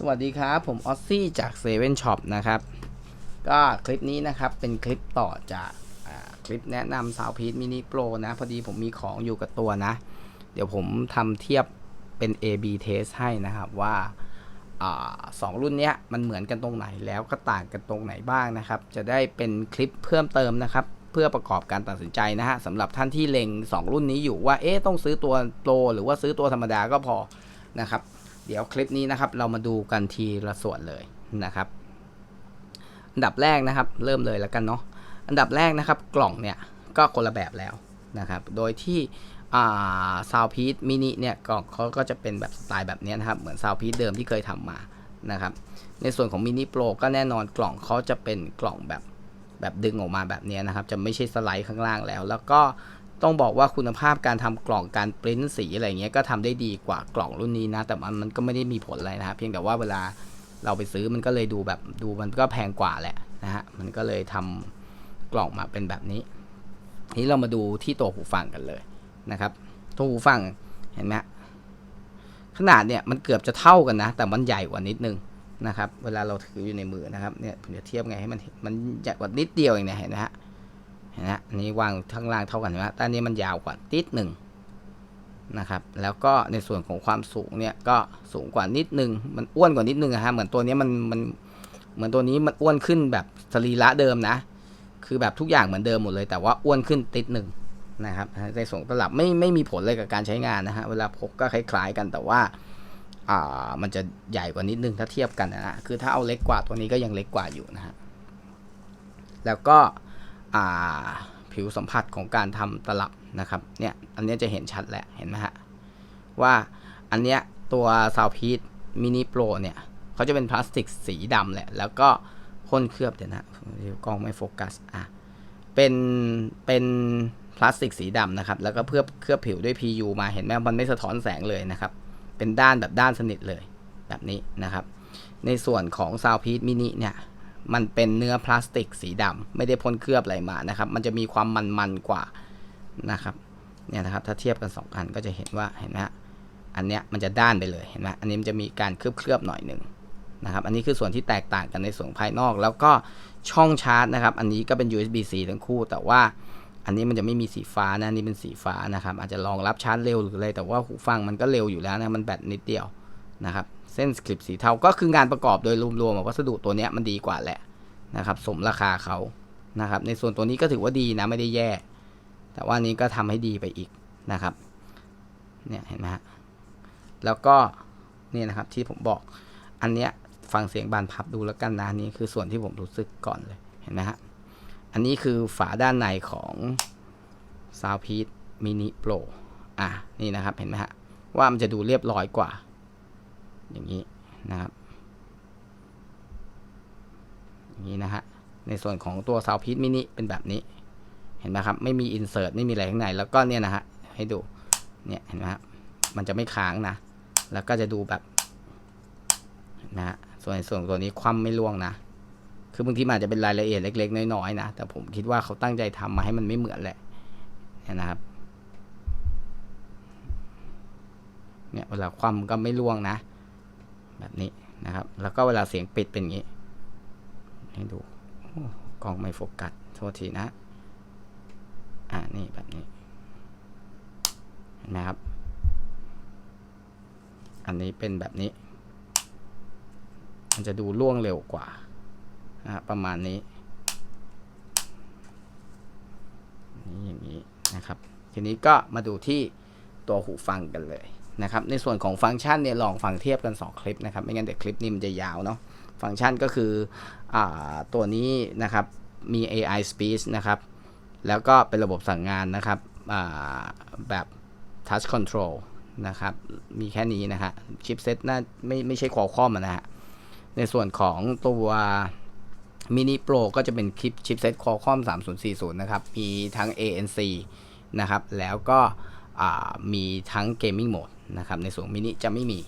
สวัสดีครับ ผมออซซี่จากเซเว่นช็อปนะครับ ก็คลิปนี้นะครับเป็นคลิปต่อจากคลิปแนะนำสาวพีทมินิโปรนะ พอดีผมมีของอยู่กับตัวนะ เดี๋ยวผมทำเทียบเป็น A/B test ให้นะครับว่าอสองรุ่นเนี้ยมันเหมือนกันตรงไหนแล้วก็ต่างกันตรงไหนบ้างนะครับ จะได้เป็นคลิปเพิ่มเติมนะครับ เพื่อประกอบการตัดสินใจนะฮะสำหรับท่านที่เล็ง 2 รุ่นนี้อยู่ว่าเอ๊ะต้องซื้อตัวโปรหรือว่าซื้อตัวธรรมดาก็พอนะครับ เดี๋ยวคลิปนี้นะครับ เรามาดูกันทีละส่วนเลยนะครับ อันดับแรกนะครับ เริ่มเลยแล้วกันเนาะอันดับแรกนะครับ กล่องเนี่ยก็คนละแบบแล้วนะครับ โดยที่ซาวพีทมินิเนี่ยกล่องเขาก็จะเป็นแบบสไตล์แบบนี้นะครับ เหมือนซาวพีทเดิมที่เคยทำมานะครับ ในส่วนของมินิโปรก็แน่นอนกล่องเขาจะเป็นกล่องแบบแบบดึงออกมาแบบนี้นะครับ จะไม่ใช่สไลด์ข้างล่างแล้ว แล้วก็ ต้องบอกว่าคุณภาพการทำกล่องการปริ้นสีอะไรเงี้ยก็ทำได้ดีกว่ากล่องรุ่นนี้นะ แต่มันมันก็ไม่ได้มีผลอะไรนะเพียงแต่ว่าเวลาเราไปซื้อมันก็เลยดูแบบดูมันก็แพงกว่าแหละนะฮะมันก็เลยทำกล่องมาเป็นแบบนี้ทีนี้เรามาดูที่ตัวหูฟังกันเลยนะครับ ตัวหูฟังเห็นไหมขนาดเนี่ยมันเกือบจะเท่ากันนะ แต่มันใหญ่กว่านิดนึงนะครับ เวลาเราถืออยู่ในมือนะครับเนี่ยผมจะเทียบไงให้มันมันใหญ่กว่านิดเดียวเองเนี่ยเห็นไหมฮะ นะอันนี้วางข้างล่างเท่ากันนะแต่อันนี้มันยาวกว่านิดหนึ่งนะครับ แล้วก็ในส่วนของความสูงเนี่ยก็สูงกว่านิดนึง มันอ้วนกว่านิดนึงอะฮะ เหมือนตัวนี้มันมันเหมือนตัวนี้มันอ้วนขึ้นแบบสรีระเดิมนะ คือแบบทุกอย่างเหมือนเดิมหมดเลย แต่ว่าอ้วนขึ้นติดหนึ่งนะครับในส่วนตลับไม่ไม่มีผลเลยกับการใช้งานนะฮะ เวลาพกก็คล้ายๆกันแต่ว่าอ่ามันจะใหญ่กว่านิดนึงถ้าเทียบกันนะฮะคือถ้าเอาเล็กกว่าตัวนี้ก็ยังเล็กกว่าอยู่นะฮะ แล้วก็ ผิวสัมผัสของการทำตลับนะครับเนี่ยอันนี้จะเห็นชัดแหละเห็นไหมฮะว่าอันเนี้ยตัวซาวพีทมินิโปรเนี่ยเขาจะเป็นพลาสติกสีดำแหละ แล้วก็พ่นเคลือบเดี๋ยวนะกล้องไม่โฟกัสอะเป็นเป็นพลาสติกสีดำนะครับ แล้วก็เพื่อเคลือบผิวด้วย PU มาเห็นไหมมันไม่สะท้อนแสงเลยนะครับ เป็นด้านแบบด้านสนิทเลยแบบนี้นะครับ ในส่วนของซาวพีทมินิเนี่ย มันเป็นเนื้อพลาสติกสีดำไม่ได้พ่นเคลือบอะไรมานะครับ มันจะมีความมันๆกว่านะครับเนี่ยนะครับถ้าเทียบกัน2อันก็จะเห็นว่าเห็นไหมฮะอันเนี้ยมันจะด้านไปเลยเห็นไหมอันนี้มันจะมีการเคลือบๆหน่อยหนึ่งนะครับ อันนี้คือส่วนที่แตกต่างกันในส่วนภายนอก แล้วก็ช่องชาร์จนะครับ อันนี้ก็เป็น USB-C ทั้งคู่ แต่ว่าอันนี้มันจะไม่มีสีฟ้านะ อันนี่เป็นสีฟ้านะครับ อาจจะรองรับชาร์จเร็วหรืออะไร แต่ว่าหูฟังมันก็เร็วอยู่แล้วนะ มันแบตนิดเดียวนะครับ เส้นสคริปสีเทาก็คืองานประกอบโดยรวมๆวัสดุตัวนี้มันดีกว่าแหละนะครับ สมราคาเขานะครับ ในส่วนตัวนี้ก็ถือว่าดีนะไม่ได้แย่ แต่ว่านี้ก็ทำให้ดีไปอีกนะครับ เนี่ยเห็นไหมฮะ แล้วก็นี่นะครับที่ผมบอก อันเนี้ยฟังเสียงบานพับดูแล้วกันนะ นี่คือส่วนที่ผมรู้สึกก่อนเลย เห็นไหมฮะ อันนี้คือฝาด้านในของ s o u n d p e a c Mini Pro อะ นี่นะครับ เห็นไหมฮะ ว่ามันจะดูเรียบร้อยกว่า อย่างนี้นะครับ อย่างนี้นะฮะ ในส่วนของตัว s o u n d p e a c Mini เป็นแบบนี้ เห็นไหมครับ ไม่มี insert ไม่มีอะไรข้างใน แล้วก็เนี่ยนะฮะ ให้ดู เนี่ยเห็นไหมฮะมันจะไม่ค้างนะ แล้วก็จะดูแบบนะฮะ ส่วนส่วนตัวนี้คว่ำไม่ล่วงนะ คือบางทีอาจจะเป็นรายละเอียดเล็ก ๆ น้อยๆนะ แต่ผมคิดว่าเขาตั้งใจทำมาให้มันไม่เหมือนแหละเนี่ยนะครับเนี่ยเวลาคว่ำก็ไม่ล่วงนะ แบบนี้นะครับ แล้วก็เวลาเสียงปิดเป็นอย่างนี้ ให้ดูกล้องไม่โฟกัสโทษทีนะ อ่านี่แบบนี้ เห็นไหมครับ อันนี้เป็นแบบนี้ มันจะดูล่วงเร็วกว่านะประมาณนี้ นี่อย่างนี้นะครับ ทีนี้ก็มาดูที่ตัวหูฟังกันเลย นะครับในส่วนของฟังก์ชันเนี่ยลองฟังเทียบกัน 2 คลิปนะครับไม่งั้นเดี๋ยวคลิปนี้มันจะยาวเนาะฟังก์ชันก็คืออตัวนี้นะครับมี AI speech นะครับแล้วก็เป็นระบบสั่งงานนะครับแบบ touch control นะครับมีแค่นี้นะฮะชิปเซ็ตน่าไม่ไม่ใช่คอคอมนะฮะในส่วนของตัวมินิโปรก็จะเป็นคลิปชิปเซ็ตคอคอม3040 นะครับ มีทั้ง ANC นะครับ แล้วก็ มีทั้งเกมมิ่งโหมดนะครับในส่วนมินิจะไม่มี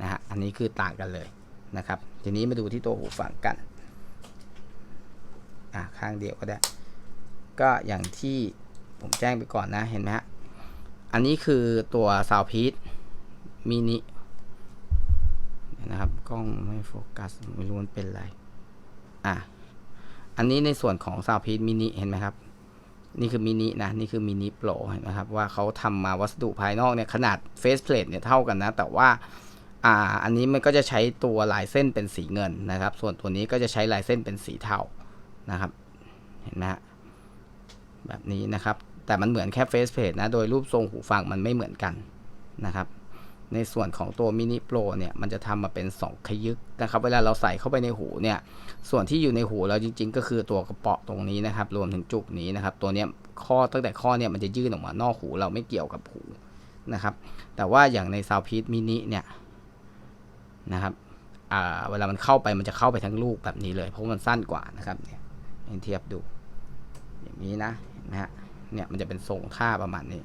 นะฮะอันนี้คือต่างกันเลยนะครับทีนี้มาดูที่ตัวหูฟังกันอะข้างเดียวก็ได้ ก็อย่างที่ผมแจ้งไปก่อนนะเห็นไหมฮะอันนี้คือตัว s o u n d p e a c Mini นะครับกล้องไม่โฟกัสไม่รู้มันเป็นอะไรอะอันนี้ในส่วนของซาวพี e มินิเห็นไหมครับ นี่คือมินินะนี่คือมินิโปรเห็นไหมครับว่าเขาทำมาวัสดุภายนอกเนี่ยขนาดเฟสเพลทเนี่ยเท่ากันนะ แต่ว่าอ่าอันนี้มันก็จะใช้ตัวลายเส้นเป็นสีเงินนะครับ ส่วนตัวนี้ก็จะใช้ลายเส้นเป็นสีเทานะครับ เห็นไหมฮะแบบนี้นะครับ แต่มันเหมือนแค่เฟสเพลทนะ โดยรูปทรงหูฟังมันไม่เหมือนกันนะครับ ในส่วนของตัวมินิโปรเนี่ยมันจะทำมาเป็น 2 ขยึกนะครับ เวลาเราใส่เข้าไปในหูเนี่ย ส่วนที่อยู่ในหูเราจริง ๆ ก็คือตัวกระเปาะตรงนี้นะครับ รวมถึงจุกนี้นะครับ ตัวเนี้ยข้อตั้งแต่ข้อเนี่ยมันจะยื่นออกมานอกหูเราไม่เกี่ยวกับหูนะครับ แต่ว่าอย่างในซาวพีทมินิเนี่ยนะครับเวลามันเข้าไปมันจะเข้าไปทั้งลูกแบบนี้เลย เพราะมันสั้นกว่านะครับเนี่ยเทียบดู อย่างนี้นะเห็นไหมฮะเนี่ยมันจะเป็นทรงท่าประมาณนี้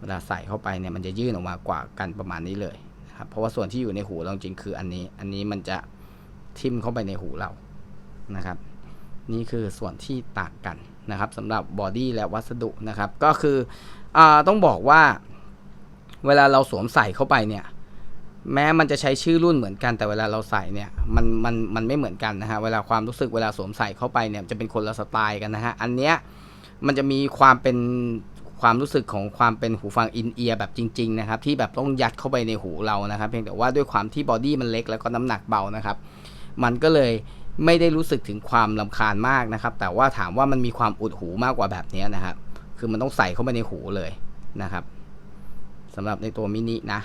เวลาใส่เข้าไปเนี่ยมันจะยื่นออกมากว่ากันประมาณนี้เลยครับเพราะว่าส่วนที่อยู่ในหูเราจริงคืออันนี้ อันนี้มันจะทิ่มเข้าไปในหูเรานะครับ นี่คือส่วนที่ต่างกันนะครับสำหรับบอดี้และวัสดุนะครับ ก็คืออต้องบอกว่า เวลาเราสวมใส่เข้าไปเนี่ย แม้มันจะใช้ชื่อรุ่นเหมือนกันแต่เวลาเราใส่เนี่ยมันมันมันไม่เหมือนกันนะฮะเวลาความรู้สึกเวลาสวมใส่เข้าไปเนี่ยจะเป็นคนละสไตล์กันนะฮะอันเนี้ยมันจะมีความเป็น ความรู้สึกของความเป็นหูฟังอินเอียร์แบบจริงๆนะครับที่แบบต้องยัดเข้าไปในหูเรานะครับเพียงแต่ว่าด้วยความที่บอดี้มันเล็กแล้วก็น้ำหนักเบานะครับ มันก็เลยไม่ได้รู้สึกถึงความลำคาญมากนะครับ แต่ว่าถามว่ามันมีความอุดหูมากกว่าแบบนี้นะครับ คือมันต้องใส่เข้าไปในหูเลยนะครับสำหรับในตัวมินินะ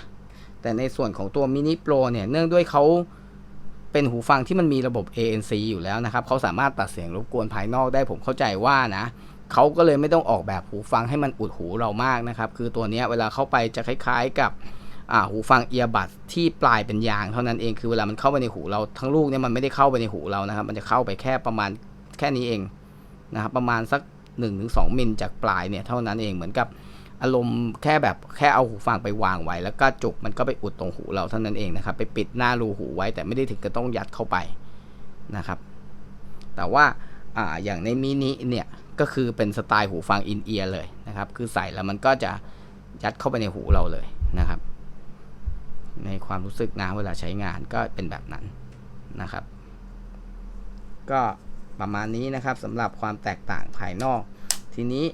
แต่ในส่วนของตัวมินิโปรเนี่ยเนื่องด้วยเขาเป็นหูฟังที่มันมีระบบ ANC อยู่แล้วนะครับเขาสามารถตัดเสียงรบกวนภายนอกได้ผมเข้าใจว่านะ เขาก็เลยไม่ต้องออกแบบหูฟังให้มันอุดหูเรามากนะครับ คือตัวนี้เวลาเข้าไปจะคล้ายๆกับหูฟังเอียบัดที่ปลายเป็นยางเท่านั้นเองคือเวลามันเข้าไปในหูเราทั้งลูกเนี่ยมันไม่ได้เข้าไปในหูเรานะครับ มันจะเข้าไปแค่ประมาณแค่นี้เองนะครับประมาณสัก 1-2มิลจากปลายเนี่ยเท่านั้นเองเหมือนกับอารมณ์แค่แบบแค่เอาหูฟังไปวางไว้ แล้วก็จุกมันก็ไปอุดตรงหูเราเท่านั้นเองนะครับไปปิดหน้ารูหูไว้แต่ไม่ได้ถึงกับต้องยัดเข้าไปนะครับ แต่ว่าอ่าอย่างในมินิเนี่ย ก็คือเป็นสไตล์หูฟังอินเอียร์เลยนะครับ คือใส่แล้วมันก็จะยัดเข้าไปในหูเราเลยนะครับ ในความรู้สึกนะเวลาใช้งานก็เป็นแบบนั้นนะครับ ก็ประมาณนี้นะครับสำหรับความแตกต่างภายนอก ทีนี้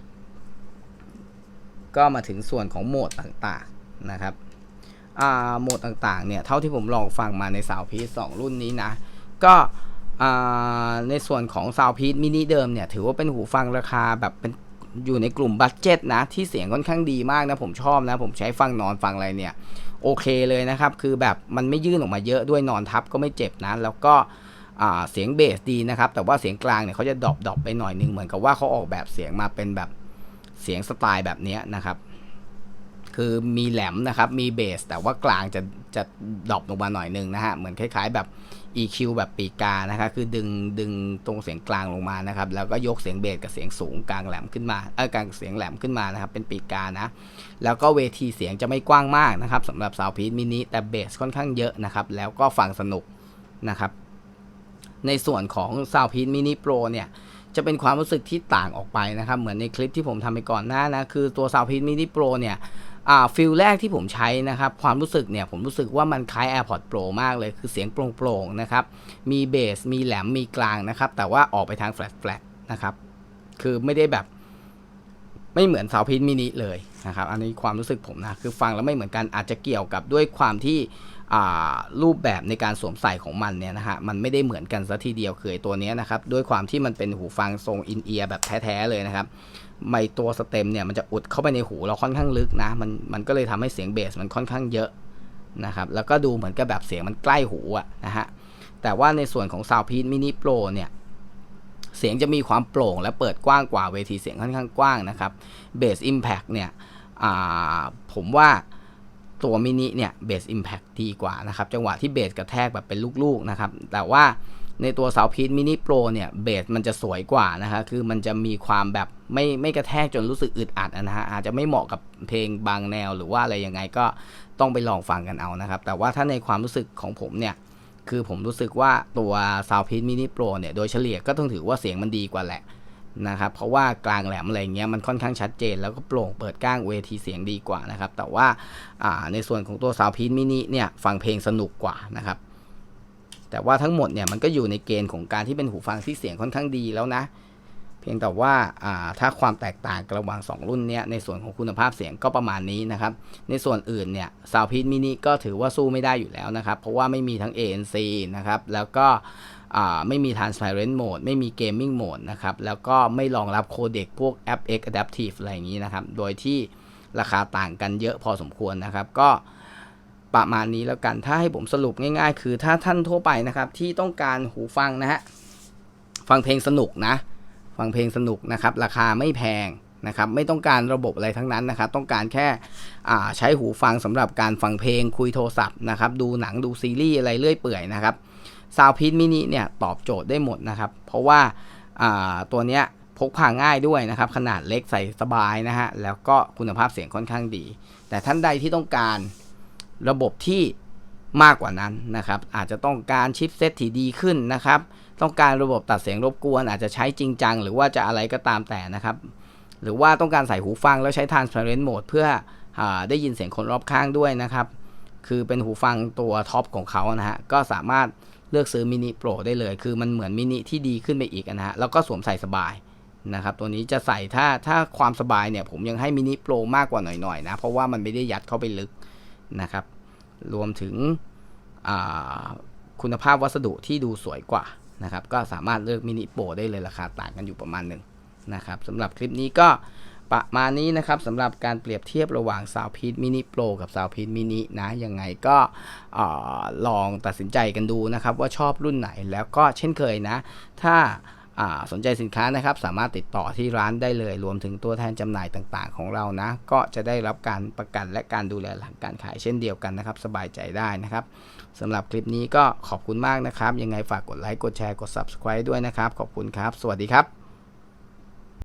ก็มาถึงส่วนของโหมดต่างๆนะครับโหมดต่างๆเนี่ยเท่าที่ผมลองฟังมาในสาวพีซสรุ่นนี้นะ ก็ ในส่วนของซาวพี e มินิเดิมเนี่ย ถือว่าเป็นหูฟังราคาแบบเป็นอยู่ในกลุ่มบัตเจ็ตนะ ที่เสียงค่อนข้างดีมากนะ ผมชอบนะ ผมใช้ฟังนอนฟังอะไรเนี่ย โอเคเลยนะครับ คือแบบมันไม่ยื่นออกมาเยอะด้วยนอนทับก็ไม่เจ็บนะ แล้วก็เสียงเบสดีนะครับ แต่ว่าเสียงกลางเนี่ยเขาจะดรอปดอปไปหน่อยนึงเหมือนกับว่าเขาออกแบบเสียงมาเป็นแบบเสียงสไตล์แบบนี้นะครับ คือมีแหลมนะครับ มีเบส แต่ว่ากลางจะจะดรอปลงมาหน่อยนึงนะฮะ เหมือนคล้ายๆแบบ EQ แบบปีกานะครับ คือดึงดึงตรงเสียงกลางลงมานะครับ แล้วก็ยกเสียงเบสกับเสียงสูงกลางแหลมขึ้นมา เออกลางเสียงแหลมขึ้นมานะครับ เป็นปีกานะ แล้วก็เวทีเสียงจะไม่กว้างมากนะครับสำหรับซาวพี e มินิ แต่เบสค่อนข้างเยอะนะครับ แล้วก็ฟังสนุกนะครับ ในส่วนของ Soundpeak Mini Pro เนี่ย จะเป็นความรู้สึกที่ต่างออกไปนะครับ เหมือนในคลิปที่ผมทำไปก่อนหน้านะคือตัว Soundpeak Mini Pro เนี่ยฟิลแรกที่ผมใช้นะครับ ความรู้สึกเนี่ยผมรู้สึกว่ามันคล้าย AirPods Pro มากเลย คือเสียงโปร่งๆนะครับ มีเบส มีแหลม มีกลางนะครับ แต่ว่าออกไปทางแฟลตๆนะครับ คือไม่ได้แบบไม่เหมือน Soundpeak Mini เลยนะครับ อันนี้ความรู้สึกผมนะ คือฟังแล้วไม่เหมือนกันอาจจะเกี่ยวกับด้วยความที่ รูปแบบในการสวมใส่ของมันเนี่ยนะฮะมันไม่ได้เหมือนกันซะทีเดียวคือตัวนี้นะครับด้วยความที่มันเป็นหูฟังทรงอินเอียร์แบบแท้ๆเลยนะครับไมตัวสเต็มเนี่ยมันจะอุดเข้าไปในหูเราค่อนข้างลึกนะมันมันก็เลยทำให้เสียงเบสมันค่อนข้างเยอะนะครับแล้วก็ดูเหมือนกับแบบเสียงมันใกล้หูอะนะฮะแต่ว่าในส่วนของ Soundpeak Mini Pro เนี่ยเสียงจะมีความโปร่งและเปิดกว้างกว่าเวทีเสียงค่อนข้างกว้างนะครับเบสอิมแพคเนี่ยผมว่า ตัวมินิเนี่ยเบสอิมแพคดีกว่านะครับ จังหวะที่เบสกระแทกแบบเป็นลูกๆนะครับ แต่ว่าในตัวเสาพีทมินิโปรเนี่ยเบสมันจะสวยกว่านะฮะคือมันจะมีความแบบไม่ไม่กระแทกจนรู้สึกอึดอัดนะฮะอาจจะไม่เหมาะกับเพลงบางแนวหรือว่าอะไรยังไงก็ต้องไปลองฟังกันเอานะครับ แต่ว่าถ้าในความรู้สึกของผมเนี่ยคือผมรู้สึกว่าตัว Soundpeak Mini Pro เนี่ยโดยเฉลี่ยก็ต้องถือว่าเสียงมันดีกว่าแหละ นะครับเพราะว่ากลางแหลมอะไรเงี้ยมันค่อนข้างชัดเจน แล้วก็โปร่งเปิดก้างเวทีเสียงดีกว่านะครับ แต่ว่าในส่วนของตัว Soundpeak Mini เนี่ยฟังเพลงสนุกกว่านะครับ แต่ว่าทั้งหมดเนี่ยมันก็อยู่ในเกณฑ์ของการที่เป็นหูฟังที่เสียงค่อนข้างดีแล้วนะ เพียงแต่ว่าาถ้าความแตกต่างระหว่าง 2 รุ่นเนี้ยในส่วนของคุณภาพเสียงก็ประมาณนี้นะครับ ในส่วนอื่นเนี่ย Soundpeak Mini ก็ถือว่าสู้ไม่ได้อยู่แล้วนะครับ เพราะว่าไม่มีทั้ง ANC นะครับแล้วก็ ไม่มี Transparent Mode ไม่มี Gaming Mode นะครับ แล้วก็ไม่รองรับโคเด็กพวก FX Adaptive อะไรอย่างนี้นะครับ โดยที่ราคาต่างกันเยอะพอสมควรนะครับ ก็ประมาณนี้แล้วกัน ถ้าให้ผมสรุปง่ายๆ คือถ้าท่านทั่วไปนะครับ ที่ต้องการหูฟังนะฮะ ฟังเพลงสนุกนะ ฟังเพลงสนุกนะครับ ราคาไม่แพงนะครับ ไม่ต้องการระบบอะไรทั้งนั้นนะครับ ต้องการแค่ใช้หูฟังสำหรับการฟังเพลงคุยโทรศัพท์นะครับ ดูหนังดูซีรีส์อะไรเรื่อยเปื่อยนะครับ ซาวพี t มินิเนี่ยตอบโจทย์ได้หมดนะครับ เพราะว่าาตัวเนี้ยพกพาง่ายด้วยนะครับ ขนาดเล็กใส่สบายนะฮะ แล้วก็คุณภาพเสียงค่อนข้างดี แต่ท่านใดที่ต้องการระบบที่มากกว่านั้นนะครับ อาจจะต้องการชิปเซตที่ดีขึ้นนะครับ ต้องการระบบตัดเสียงรบกวน อาจจะใช้จริงจัง หรือว่าจะอะไรก็ตามแต่นะครับ หรือว่าต้องการใส่หูฟังแล้วใช้ transparent mode เพื่ออได้ยินเสียงคนรอบข้างด้วยนะครับ คือเป็นหูฟังตัวท็อปของเขานะฮะ ก็สามารถ เลือกซื้อมินิโปรได้เลย คือมันเหมือนมินิที่ดีขึ้นไปอีกนะฮะ แล้วก็สวมใส่สบายนะครับ ตัวนี้จะใส่ถ้าถ้าความสบายเนี่ย ผมยังให้มินิโปรมากกว่าหน่อยๆนะ เพราะว่ามันไม่ได้ยัดเข้าไปลึกนะครับ รวมถึงคุณภาพวัสดุที่ดูสวยกว่านะครับ ก็สามารถเลือกมินิโปรได้เลยราคาต่างกันอยู่ประมาณหนึ่งนะครับสำหรับคลิปนี้ก็ ประมาณนี้นะครับสำหรับการเปรียบเทียบระหว่าง Soundpeak Mini Pro กับ Soundpeak Mini นะยังไงก็ลองตัดสินใจกันดูนะครับ ว่าชอบรุ่นไหนแล้วก็เช่นเคยนะ ถ้าสนใจสินค้านะครับ สามารถติดต่อที่ร้านได้เลย รวมถึงตัวแทนจำหน่ายต่างๆ ของเรานะ ก็จะได้รับการประกันและการดูแลหลังการขายเช่นเดียวกันนะครับ สบายใจได้นะครับสำหรับคลิปนี้ก็ขอบคุณมากนะครับ ยังไงฝากกดไลค์กดแชร์กด Subscribe ด้วยนะครับ ขอบคุณครับ สวัสดีครับ